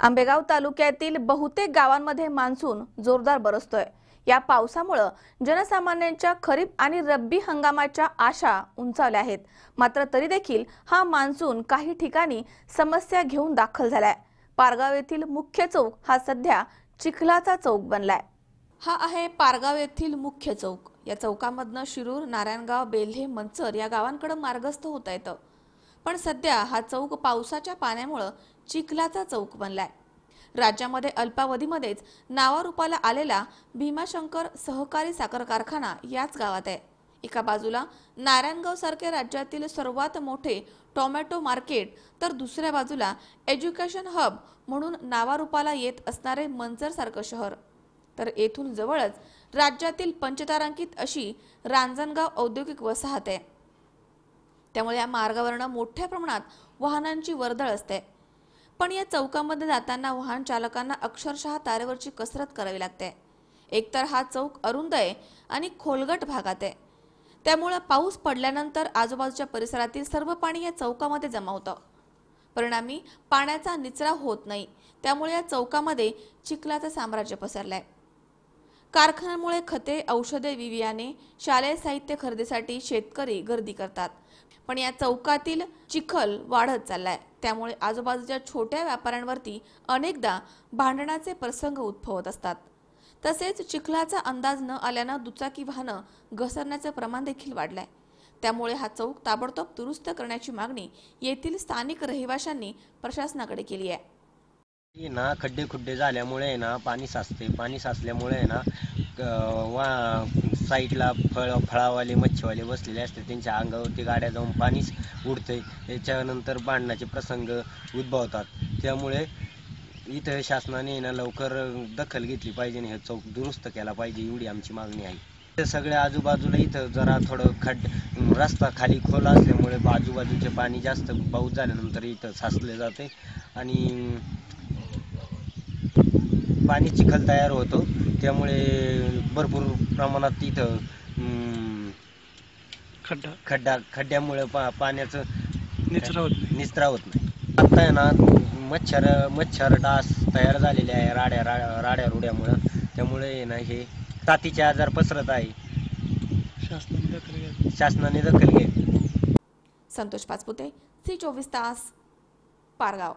आंबेगाव तालुक्यातील बहुतेक गावांमध्ये मान्सून जोरदार बरसतोय. या पावसामुळं जनसामान्यांच्या खरीप आणि रब्बी हंगामाच्या आशा उंचावल्या आहेत. मात्र तरी देखील हा मान्सून काही ठिकाणी समस्या घेऊन दाखल झालाय. पारगाव येथील मुख्य चौक हा सध्या चिखलाचा चौक बनलाय. हा आहे पारगाव येथील मुख्य चौक. या चौकामधनं शिरूर नारायणगाव बेल्हे मंचर या गावांकडे मार्गस्थ होता येतं. पण सध्या हा चौक पावसाच्या पाण्यामुळं चिखलाचा चौक बनलाय. राज्यामध्ये अल्पावधीमध्येच नावारूपाला आलेला भीमाशंकर सहकारी साखर कारखाना याच गावात आहे. एका बाजूला नारायणगाव सारखे राज्यातील सर्वात मोठे टोमॅटो मार्केट तर दुसऱ्या बाजूला एज्युकेशन हब म्हणून नावारूपाला येत असणारे मंचर सारखं शहर. तर येथून जवळच राज्यातील पंचतारांकित अशी रांजणगाव औद्योगिक वसाहत आहे. त्यामुळे या मार्गावरनं मोठ्या प्रमाणात वाहनांची वर्दळ असते. पण या चौकामध्ये जाताना वाहन चालकांना अक्षरशः तारेवरची कसरत करावी लागते. एकतर हा चौक अरुंद आहे आणि खोलगट भागात आहे. त्यामुळं पाऊस पडल्यानंतर आजूबाजूच्या परिसरातील सर्व पाणी या चौकामध्ये जमा होतं. परिणामी पाण्याचा निचरा होत नाही. त्यामुळे या चौकामध्ये चिखलाचं साम्राज्य पसरलं आहे कारखान्यामुळे खते औषधे विवियाने शालेय साहित्य खरेदीसाठी शेतकरी गर्दी करतात. पण या चौकातील चिखल वाढत चाललाय. त्यामुळे आजूबाजूच्या छोट्या व्यापाऱ्यांवरती अनेकदा भांडणाचे प्रसंग उद्भवत असतात. तसेच चिखलाचा अंदाज न आल्यानं दुचाकी वाहनं घसरण्याचं प्रमाण देखील वाढलंय. त्यामुळे हा चौक ताबडतोब दुरुस्त करण्याची मागणी येथील स्थानिक रहिवाशांनी प्रशासनाकडे केली आहे. ना खड्डे खुड्डे झाल्यामुळे आहे ना पाणी साचते. पाणी साचल्यामुळे आहे ना क- वा साईडला फळ फळावाले मच्छीवाले बसलेले असते. त्यांच्या अंगावरती गाड्या जाऊन पाणीच उडते. त्याच्यानंतर भांडणाचे प्रसंग उद्भवतात. त्यामुळे इथं शासनाने ना लवकर दखल घेतली पाहिजे आणि हे चौक दुरुस्त केला पाहिजे एवढी आमची मागणी आहे. ते सगळ्या आजूबाजूला इथं जरा थोडं खड्ड रस्ता खाली खोल असल्यामुळे आजूबाजूचे पाणी जास्त पाऊस झाल्यानंतर इथं साचले जाते. आणि पाणी चिखल तयार होतो. त्यामुळे भरपूर प्रमाणात इथं हम्म, खड्डा. खड्डा खड्ड्यामुळे पा पाण्याचं निचरा होत नाही. निचरा होत नाही. आता आहे ना मच्छर मच्छर डास तयार झालेले आहे राड्या रा- राड्या रुड्यामुळं. त्यामुळे आहे ना हे साथीचे आजार पसरत आहे. शासनाने दखल घ्यावी. शासनाने दखल घ्यावी. संतोष पाचपुते सी चोवीस तास पारगाव.